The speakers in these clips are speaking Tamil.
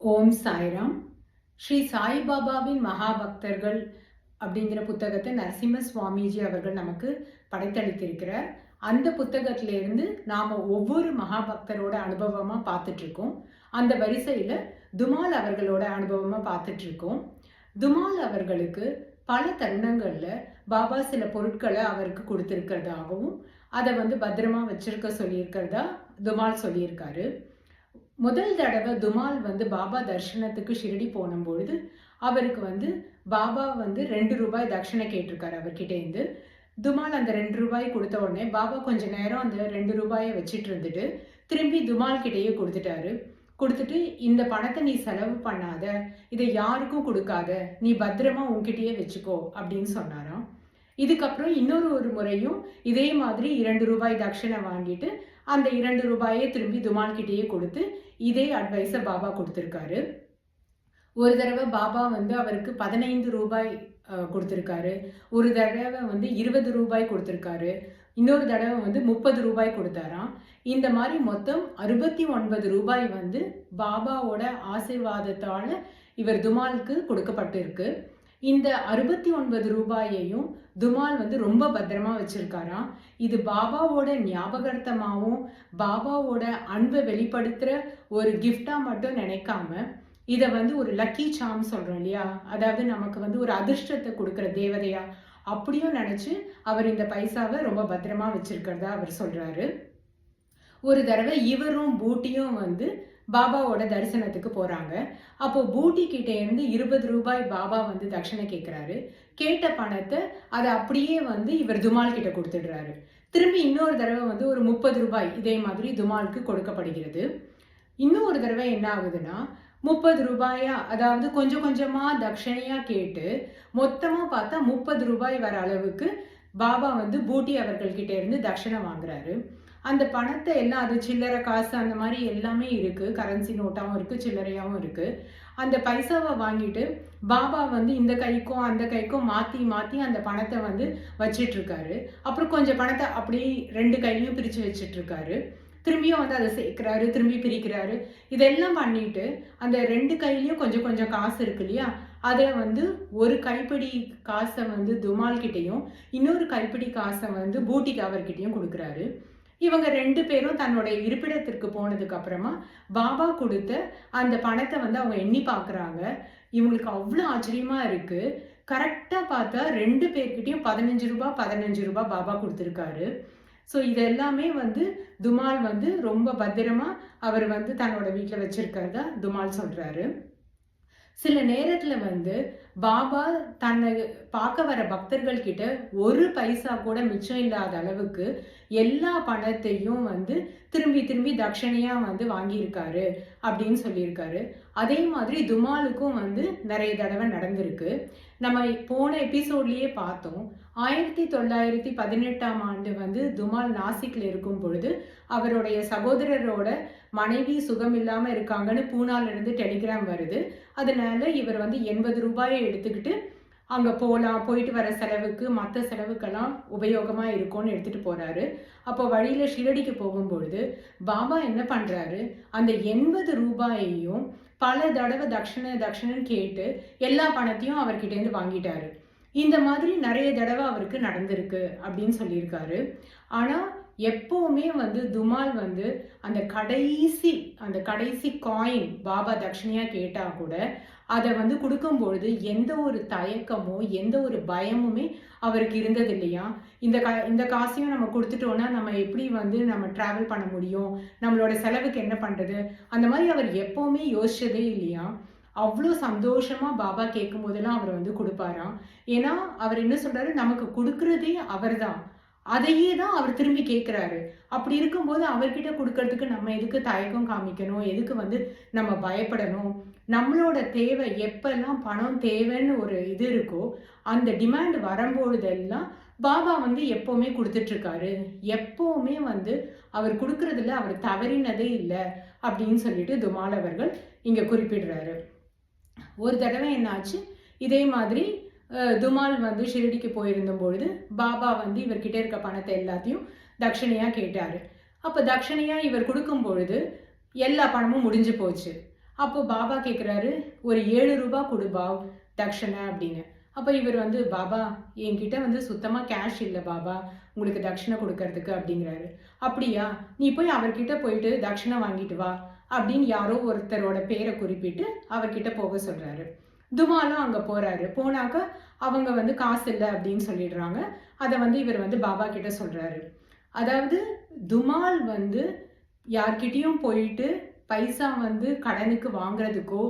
ஓம் சாய்ராம். ஸ்ரீ சாய்பாபாவின் மகாபக்தர்கள் அப்படிங்கிற புத்தகத்தை நரசிம்ம சுவாமிஜி அவர்கள் நமக்கு படைத்தளித்திருக்கிறார். அந்த புத்தகத்திலிருந்து நாம் ஒவ்வொரு மகாபக்தரோட அனுபவமாக பார்த்துட்ருக்கோம். அந்த வரிசையில் துமால் அவர்களோட அனுபவமாக பார்த்துட்ருக்கோம். துமால் அவர்களுக்கு பல தருணங்களில் பாபா சில பொருட்களை அவருக்கு கொடுத்துருக்கிறதாகவும் அதை வந்து பத்திரமா வச்சிருக்க சொல்லியிருக்கிறதா துமால் சொல்லியிருக்காரு. முதல் தடவை துமால் வந்து பாபா தர்ஷனத்துக்கு ஷிரடி போன பொழுது அவருக்கு வந்து பாபா வந்து ரெண்டு ரூபாய் தட்சணை கேட்டிருக்காரு அவர்கிட்டேருந்து துமால் அந்த ரெண்டு ரூபாய் கொடுத்த உடனே பாபா கொஞ்ச நேரம் அந்த ரெண்டு ரூபாயை வச்சுட்டு இருந்துட்டு திரும்பி துமால் கிட்டேயே கொடுத்துட்டாரு. கொடுத்துட்டு இந்த பணத்தை நீ செலவு பண்ணாத இதை யாருக்கும் கொடுக்காத நீ பத்திரமா உன்கிட்டயே வச்சுக்கோ அப்படின்னு சொன்னாராம். இதுக்கப்புறம் இன்னொரு ஒரு முறையும் இதே மாதிரி இரண்டு ரூபாய் தட்சணை வாங்கிட்டு அந்த இரண்டு ரூபாயை திரும்பி துமால்கிட்டேயே கொடுத்து இதே அட்வைஸை பாபா கொடுத்துருக்காரு. ஒரு தடவை பாபா வந்து அவருக்கு பதினைந்து ரூபாய் கொடுத்துருக்காரு. ஒரு தடவை வந்து இருபது ரூபாய் கொடுத்துருக்காரு. இன்னொரு தடவை வந்து முப்பது ரூபாய் கொடுத்தாராம். இந்த மாதிரி மொத்தம் அறுபத்தி ஒன்பது ரூபாய் வந்து பாபாவோட ஆசிர்வாதத்தால் இவர் துமாலுக்கு கொடுக்கப்பட்டிருக்கு. இந்த அறுபத்தி ஒன்பது ரூபாயையும் துமால் வந்து ரொம்ப பத்திரமா வச்சிருக்காராம். இது பாபாவோட ஞாபகார்த்தமாகவும் பாபாவோட அன்பை வெளிப்படுத்துற ஒரு கிஃப்டா மட்டும் நினைக்காம இதை வந்து ஒரு லக்கி சாம் சொல்றோம் இல்லையா? அதாவது நமக்கு வந்து ஒரு அதிர்ஷ்டத்தை கொடுக்குற தேவதையா? அப்படியும் நினைச்சு அவர் இந்த பைசாவை ரொம்ப பத்திரமா வச்சிருக்கிறதா அவர் சொல்றாரு. ஒரு தடவை இவரும் பூட்டியும் வந்து பாபாவோட தரிசனத்துக்கு போறாங்க. அப்போ பூட்டி கிட்டே இருந்து இருபது ரூபாய் பாபா வந்து தட்சணை கேட்குறாரு கேட்ட பணத்தை அதை அப்படியே வந்து இவர் துமால் கிட்ட கொடுத்துடுறாரு. திரும்பி இன்னொரு தடவை வந்து ஒரு முப்பது ரூபாய் இதே மாதிரி துமாலுக்கு கொடுக்கப்படுகிறது. இன்னும் ஒரு தடவை என்ன ஆகுதுன்னா முப்பது ரூபாயா அதாவது கொஞ்சம் கொஞ்சமா தட்சணையா கேட்டு மொத்தமா பார்த்தா முப்பது ரூபாய் வர அளவுக்கு பாபா வந்து பூட்டி அவர்கள்கிட்ட இருந்து தட்சணை வாங்குறாரு. அந்த பணத்தை எல்லாம் அது சில்லறை காசு அந்த மாதிரி எல்லாமே இருக்குது கரன்சி நோட்டாகவும் இருக்குது சில்லறையாகவும் இருக்குது அந்த பைசாவை வாங்கிட்டு பாபா வந்து இந்த கைக்கும் அந்த கைக்கும் மாற்றி மாற்றி அந்த பணத்தை வந்து வச்சிட்ருக்காரு. அப்புறம் கொஞ்சம் பணத்தை அப்படியே ரெண்டு கையிலையும் பிரித்து வச்சிட்ருக்காரு. திரும்பியும் வந்து அதை சேர்க்குறாரு திரும்பி பிரிக்கிறாரு. இதெல்லாம் பண்ணிட்டு அந்த ரெண்டு கையிலையும் கொஞ்சம் கொஞ்சம் காசு இருக்கு இல்லையா? அதை வந்து ஒரு கைப்பிடி காசை வந்து துமால் கிட்டேயும் இன்னொரு கைப்பிடி காசை வந்து பூட்டி அவர்கிட்டயும் கொடுக்குறாரு. இவங்க ரெண்டு பேரும் தன்னுடைய இருப்பிடத்திற்கு போனதுக்கு அப்புறமா பாபா கொடுத்த அந்த பணத்தை வந்து அவங்க எண்ணி பார்க்குறாங்க. இவங்களுக்கு அவ்வளோ ஆச்சரியமா இருக்கு. கரெக்டாக பார்த்தா ரெண்டு பேர்கிட்டையும் பதினஞ்சு ரூபாய் பதினஞ்சு ரூபாய் பாபா கொடுத்துருக்காரு. ஸோ இது எல்லாமே வந்து துமால் வந்து ரொம்ப பத்திரமா அவர் வந்து தன்னோட வீட்டில் வச்சிருக்கிறதா துமால் சொல்றாரு. சில நேரத்தில் வந்து பாபா தன்னை பார்க்க வர பக்தர்கள் கிட்ட ஒரு பைசா கூட மிச்சம் இல்லாத அளவுக்கு எல்லா பணத்தையும் வந்து திரும்பி திரும்பி தட்சணையாக வந்து வாங்கியிருக்காரு அப்படின்னு சொல்லியிருக்காரு. அதே மாதிரி துமாலுக்கும் வந்து நிறைய தடவை நடந்திருக்கு. நம்ம போன எபிசோட்லேயே பார்த்தோம். ஆயிரத்தி தொள்ளாயிரத்தி பதினெட்டாம் ஆண்டு வந்து துமால் நாசிக்கில் இருக்கும் பொழுது அவருடைய சகோதரரோட மனைவி சுகம் இல்லாமல் இருக்காங்கன்னு பூனாலிருந்து டெலிகிராம் வருது. அதனால இவர் வந்து எண்பது ரூபாயை எடுத்துக்கிட்டு அங்க போகலாம் போயிட்டு வர செலவுக்கு மற்ற செலவுக்கெல்லாம் உபயோகமா இருக்கும்னு எடுத்துட்டு போறாரு. அப்போ வழியில ஷிரடிக்கு போகும்பொழுது பாபா என்ன பண்றாரு? அந்த எண்பது ரூபாயையும் பல தடவை தட்சிண தட்சணைன்னு கேட்டு எல்லா பணத்தையும் அவர்கிட்டேருந்து வாங்கிட்டாரு. இந்த மாதிரி நிறைய தடவை அவருக்கு நடந்திருக்கு அப்படின்னு சொல்லியிருக்காரு. ஆனா எப்போவுமே வந்து துமால் வந்து அந்த கடைசி அந்த கடைசி காயின் பாபா தட்சிணையாக கேட்டால் கூட அதை வந்து கொடுக்கும்பொழுது எந்த ஒரு தயக்கமோ எந்த ஒரு பயமுமே அவருக்கு இருந்தது இல்லையா இந்த கா இந்த காசையும் நம்ம கொடுத்துட்டோம்னா நம்ம எப்படி வந்து நம்ம ட்ராவல் பண்ண முடியும்? நம்மளோட செலவுக்கு என்ன பண்ணுறது அந்த மாதிரி அவர் எப்போவுமே யோசிச்சதே இல்லையா? அவ்வளோ சந்தோஷமாக பாபா கேட்கும் போதெல்லாம் அவர் வந்து கொடுப்பாராம். ஏன்னா அவர் என்ன சொல்கிறாரு நமக்கு கொடுக்குறதே அவர் தான் அதையே தான் அவர் திரும்பி கேட்குறாரு அப்படி இருக்கும்போது அவர்கிட்ட கொடுக்கறதுக்கு நம்ம எதுக்கு தயக்கம் காமிக்கணும்? எதுக்கு வந்து நம்ம பயப்படணும்? நம்மளோட தேவை எப்பெல்லாம் பணம் தேவைன்னு ஒரு இது இருக்கோ அந்த டிமாண்ட் வரும்பொழுதெல்லாம் பாபா வந்து எப்போவுமே கொடுத்துட்ருக்காரு. எப்போவுமே வந்து அவர் கொடுக்கறதுல அவர் தவறினதே இல்லை அப்படின்னு சொல்லிட்டு துமால் அவர்கள் இங்கே குறிப்பிடுறாரு. ஒரு தடவை என்னாச்சு? இதே மாதிரி துமால் வந்து ஷிரடிக்கு போயிருந்த பொழுது பாபா வந்து இவர்கிட்ட இருக்க பணத்தை எல்லாத்தையும் தட்சணையா கேட்டார். அப்போ தட்சணையா இவர் கொடுக்கும் பொழுது எல்லா பணமும் முடிஞ்சு போச்சு. அப்போ பாபா கேட்குறாரு ஒரு ஏழு ரூபா கொடு பாவ் தக்ஷணை அப்படின்னு. அப்போ இவர் வந்து பாபா என்கிட்ட வந்து சுத்தமாக கேஷ் இல்லை பாபா உங்களுக்கு தட்சிணை கொடுக்கறதுக்கு அப்படிங்கிறாரு. அப்படியா? நீ போய் அவர்கிட்ட போயிட்டு தட்சிணை வாங்கிட்டு வா அப்படின்னு யாரோ ஒருத்தரோட பேரை குறிப்பிட்டு அவர்கிட்ட போக சொல்கிறாரு துமாலும் அங்கே போகிறாரு போனாக்க அவங்க வந்து காசு இல்லை அப்படின்னு சொல்லிடுறாங்க. அதை வந்து இவர் வந்து பாபா கிட்ட சொல்கிறாரு அதாவது துமால் வந்து யார்கிட்டயும் போயிட்டு பைசா வந்து கடனுக்கு வாங்குறதுக்கோ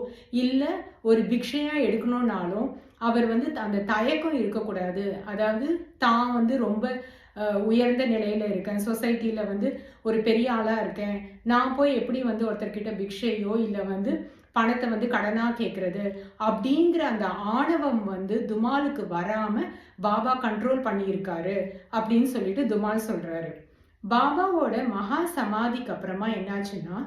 இல்லை ஒரு பிக்ஷையாக எடுக்கணும்னாலும் அவர் வந்து அந்த தயக்கம் இருக்கக்கூடாது. அதாவது தான் வந்து ரொம்ப உயர்ந்த நிலையில் இருக்கேன். சொசைட்டியில் வந்து ஒரு பெரிய ஆளாக இருக்கேன். நான் போய் எப்படி வந்து ஒருத்தர்கிட்ட பிக்ஷையோ இல்லை வந்து பணத்தை வந்து கடனாக கேட்குறது அப்படிங்கிற அந்த ஆணவம் வந்து துமாலுக்கு வராமல் பாபா கண்ட்ரோல் பண்ணியிருக்காரு அப்படின்னு சொல்லிட்டு துமால் சொல்கிறாரு பாபாவோட மகா சமாதிக்கு அப்புறமா என்னாச்சுன்னா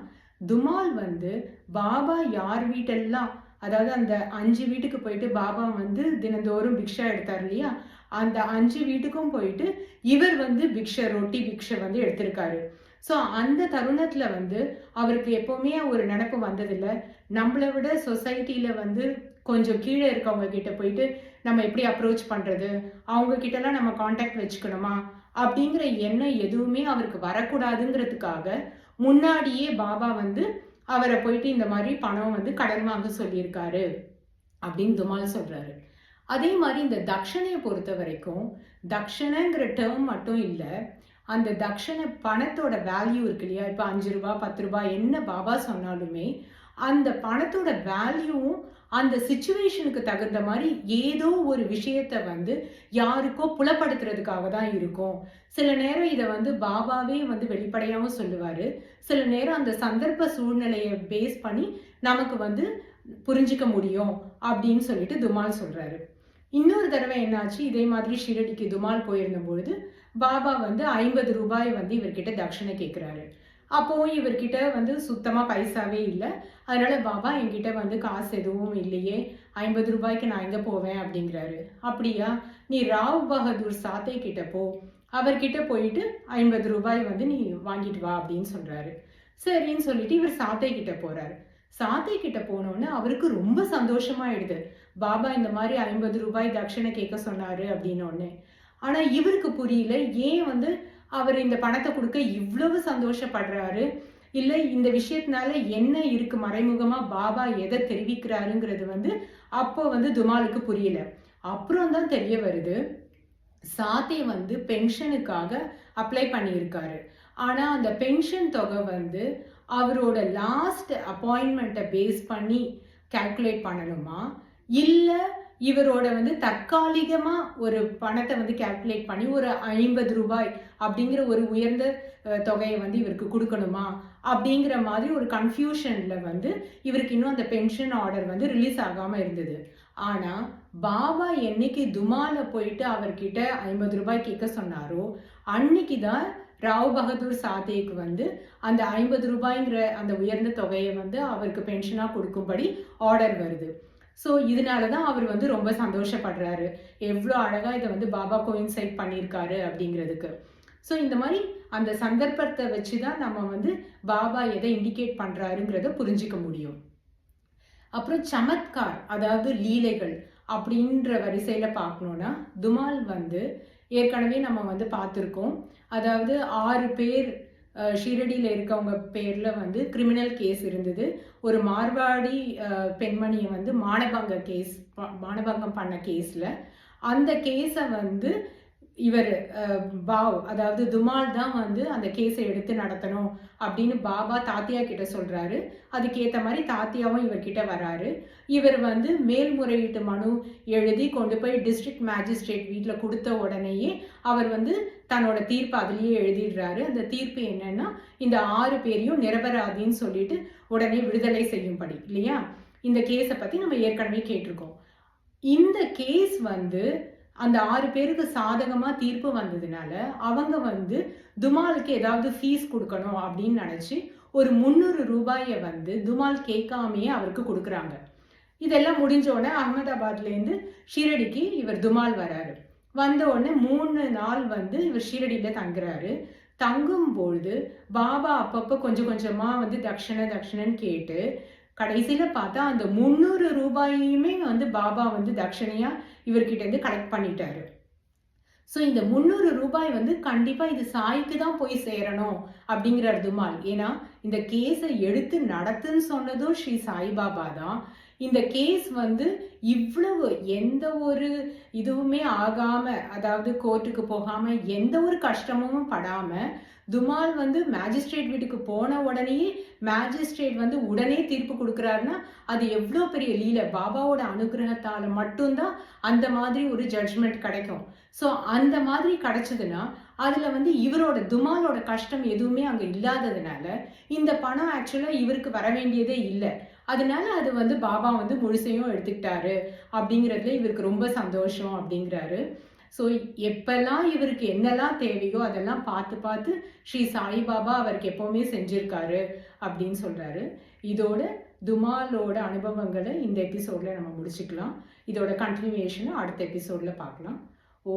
துமால் வந்து பாபா யார் வீட்டெல்லாம் அதாவது அந்த அஞ்சு வீட்டுக்கு போயிட்டு பாபா வந்து தினந்தோறும் பிக்ஷா எடுத்தார் இல்லையா அந்த அஞ்சு வீட்டுக்கும் போயிட்டு இவர் வந்து பிக்ஷை ரொட்டி பிக்ஷை வந்து எடுத்திருக்காரு. ஸோ அந்த தருணத்தில் வந்து அவருக்கு எப்போவுமே ஒரு நினப்பு வந்ததில்லை. நம்மளை விட சொசைட்டியில் வந்து கொஞ்சம் கீழே இருக்கவங்க கிட்ட போயிட்டு நம்ம எப்படி அப்ரோச் பண்ணுறது அவங்க கிட்டலாம் நம்ம காண்டாக்ட் வச்சுக்கணுமா? அப்படிங்கிற எண்ணம் எதுவுமே அவருக்கு வரக்கூடாதுங்கிறதுக்காக முன்னாடியே பாபா வந்து அவரை போயிட்டு இந்த மாதிரி பணம் வந்து கடன் வாங்க சொல்லியிருக்காரு அப்படின்னு துமால் சொல்கிறாரு அதே மாதிரி இந்த தக்ஷணையை பொறுத்த வரைக்கும் தக்ஷணைங்கிற டேர்ம் மட்டும் இல்லை அந்த தக்ஷண பணத்தோட வேல்யூ இருக்கு இல்லையா? இப்போ அஞ்சு ரூபா பத்து ரூபா என்ன பாபா சொன்னாலுமே அந்த பணத்தோட வேல்யூவும் அந்த சுச்சுவேஷனுக்கு தகுந்த மாதிரி ஏதோ ஒரு விஷயத்த வந்து யாருக்கோ புலப்படுத்துறதுக்காக தான் இருக்கும். சில நேரம் இதை வந்து பாபாவே வந்து வெளிப்படையாகவும் சொல்லுவார். சில நேரம் அந்த சந்தர்ப்ப சூழ்நிலையை பேஸ் பண்ணி நமக்கு வந்து புரிஞ்சிக்க முடியும் அப்படின்னு சொல்லிட்டு துமால் சொல்கிறாரு இன்னொரு தடவை என்னாச்சு? இதே மாதிரி ஷிரடிக்கு துமால் போயிருந்த பொழுது பாபா வந்து ஐம்பது ரூபாய் வந்து இவர்கிட்ட தட்சிணை கேட்குறாரு அப்போ இவர்கிட்ட வந்து சுத்தமாக பைசாவே இல்லை. அதனால பாபா என்கிட்ட வந்து காசு எதுவும் இல்லையே. ஐம்பது ரூபாய்க்கு நான் எங்கே போவேன் அப்படிங்கிறாரு. அப்படியா? நீ ராவ் பகதூர் சாத்தை கிட்ட போ. அவர்கிட்ட போயிட்டு ஐம்பது ரூபாய் வந்து நீ வாங்கிட்டு வா அப்படின்னு சொல்கிறாரு சரின்னு சொல்லிட்டு இவர் சாத்தை கிட்ட போகிறாரு சாத்தை கிட்ட போனோன்னு அவருக்கு ரொம்ப சந்தோஷமாயிடுது பாபா இந்த மாதிரி ஐம்பது ரூபாய் தட்சணை கேட்க சொன்னாரு அப்படின்னு ஆனால் இவருக்கு புரியல ஏன் வந்து அவர் இந்த பணத்தை கொடுக்க இவ்வளவு சந்தோஷப்படுறாரு? இல்லை இந்த விஷயத்தினால என்ன இருக்கு? மறைமுகமாக பாபா எதை தெரிவிக்கிறாருங்கிறது வந்து அப்போ வந்து துமாலுக்கு புரியல. அப்புறம் தான் தெரிய வருது சாத்தே வந்து பென்ஷனுக்காக அப்ளை பண்ணியிருக்காரு. ஆனால் அந்த பென்ஷன் தொகை வந்து அவரோட லாஸ்ட் அப்பாயின்மெண்ட்டை பேஸ் பண்ணி கால்குலேட் பண்ணணுமா? இல்லை இவரோட வந்து தற்காலிகமாக ஒரு பணத்தை வந்து கால்குலேட் பண்ணி ஒரு ஐம்பது ரூபாய் அப்படிங்கிற ஒரு உயர்ந்த தொகையை வந்து இவருக்கு கொடுக்கணுமா? அப்படிங்கிற மாதிரி ஒரு கன்ஃபியூஷனில் வந்து இவருக்கு இன்னும் அந்த பென்ஷன் ஆர்டர் வந்து ரிலீஸ் ஆகாமல் இருந்தது. ஆனால் பாபா என்னைக்கு துமால போயிட்டு அவர்கிட்ட ஐம்பது ரூபாய் கேட்க சொன்னாரோ அன்னைக்கு தான் ராவ் பகதூர் சாதேக்கு வந்து அந்த ஐம்பது ரூபாய்ங்கிற அந்த உயர்ந்த தொகையை வந்து அவருக்கு பென்ஷனாக கொடுக்கும்படி ஆர்டர் வருது. ஸோ இதனால தான் அவர் வந்து ரொம்ப சந்தோஷப்படுறாரு. எவ்வளோ அழகாக இதை வந்து பாபா கோயின்சைட் பண்ணியிருக்காரு அப்படிங்கிறதுக்கு. ஸோ இந்த மாதிரி அந்த சந்தர்ப்பத்தை வச்சு தான் நம்ம வந்து பாபா எதை இண்டிகேட் பண்ணுறாருங்கிறத புரிஞ்சிக்க முடியும். அப்புறம் சமத்கார் அதாவது லீலைகள் அப்படின்ற வரிசையில் பார்க்கணுன்னா துமால் வந்து ஏற்கனவே நம்ம வந்து பார்த்துருக்கோம். அதாவது ஆறு பேர் ஷீரடியில் இருக்கவங்க பேரில் வந்து கிரிமினல் கேஸ் இருந்தது. ஒரு மார்வாடி பெண்மணியை வந்து மானபங்க கேஸ் மானபங்கம் பண்ண கேஸில் அந்த கேஸை வந்து இவர் பாவ் அதாவது துமால் தான் வந்து அந்த கேஸை எடுத்து நடத்தணும் அப்படின்னு பாபா தாத்தியா கிட்ட சொல்கிறாரு அதுக்கேற்ற மாதிரி தாத்தியாவும் இவர்கிட்ட வராரு. இவர் வந்து மேல்முறையீட்டு மனு எழுதி கொண்டு போய் டிஸ்ட்ரிக்ட் மேஜிஸ்ட்ரேட் வீட்டில் கொடுத்த உடனேயே அவர் வந்து தன்னோட தீர்ப்பு அதுலேயே எழுதிடுறாரு. அந்த தீர்ப்பு என்னன்னா இந்த ஆறு பேரையும் நிரபராதின்னு சொல்லிட்டு உடனே விடுதலை செய்யும்படி இல்லையா? இந்த கேஸை பற்றி நம்ம ஏற்கனவே கேட்டிருக்கோம். இந்த கேஸ் வந்து அந்த ஆறு பேருக்கு சாதகமாக தீர்ப்பு வந்ததுனால அவங்க வந்து துமாலுக்கு ஏதாவது ஃபீஸ் கொடுக்கணும் அப்படின்னு நினச்சி ஒரு முந்நூறு ரூபாயை வந்து துமால் கேட்காமையே அவருக்கு கொடுக்குறாங்க. இதெல்லாம் முடிஞ்சோடனே அகமதாபாத்லேருந்து ஷீரடிக்கு இவர் துமால் வராரு. வந்த உடனே மூணு நாள் வந்து இவர் ஷீரடியில் தங்குறாரு. தங்கும் பொழுது பாபா அப்பப்போ கொஞ்சம் கொஞ்சமாக வந்து தக்ஷண தக்ஷணன்னு கேட்டு கடைசியில் பார்த்தா அந்த 300 ரூபாயையுமே வந்து பாபா வந்து தட்சணையா இவர்கிட்ட இருந்து கலெக்ட் பண்ணிட்டாரு. ஸோ இந்த 300 ரூபாய் வந்து கண்டிப்பாக இது சாய்க்கு தான் போய் சேரணும் அப்படிங்கிறார் துமால். ஏன்னா, இந்த கேஸை எடுத்து நடத்துன்னு சொன்னதும் ஸ்ரீ சாய்பாபா தான். இந்த கேஸ் வந்து இவ்வளவு எந்த ஒரு இதுவுமே ஆகாம, அதாவது கோர்ட்டுக்கு போகாம, எந்த ஒரு கஷ்டமும் படாம, துமால் வந்து மேஜிஸ்ட்ரேட் வீட்டுக்கு போன உடனேயே, மேஜிஸ்ட்ரேட் வந்து உடனே தீர்ப்பு கொடுக்குறாருன்னா அது எவ்வளோ பெரிய லீலை. பாபாவோட அனுகிரகத்தால் மட்டும்தான் அந்த மாதிரி ஒரு ஜட்ஜ்மெண்ட் கிடைக்கும். ஸோ அந்த மாதிரி கிடைச்சதுன்னா, அதில் வந்து இவரோட துமாலோட கஷ்டம் எதுவுமே அங்கே இல்லாததுனால, இந்த பணம் ஆக்சுவலாக இவருக்கு வர வேண்டியதே இல்லை அதனால அது வந்து பாபா வந்து முழுசையும் எடுத்துக்கிட்டாரு அப்படிங்கிறதுல இவருக்கு ரொம்ப சந்தோஷம் அப்படிங்கிறாரு. ஸோ எப்பெல்லாம் இவருக்கு என்னலாம் தேவையோ அதெல்லாம் பார்த்து பார்த்து ஸ்ரீ சாய்பாபா அவருக்கு எப்போவுமே செஞ்சிருக்காரு அப்படின்னு சொல்கிறாரு இதோட துமாலோட அனுபவங்களை இந்த எபிசோடில் நம்ம முடிச்சுக்கலாம். இதோட கன்டினியூவேஷன அடுத்த எபிசோடில் பார்க்கலாம். ஓ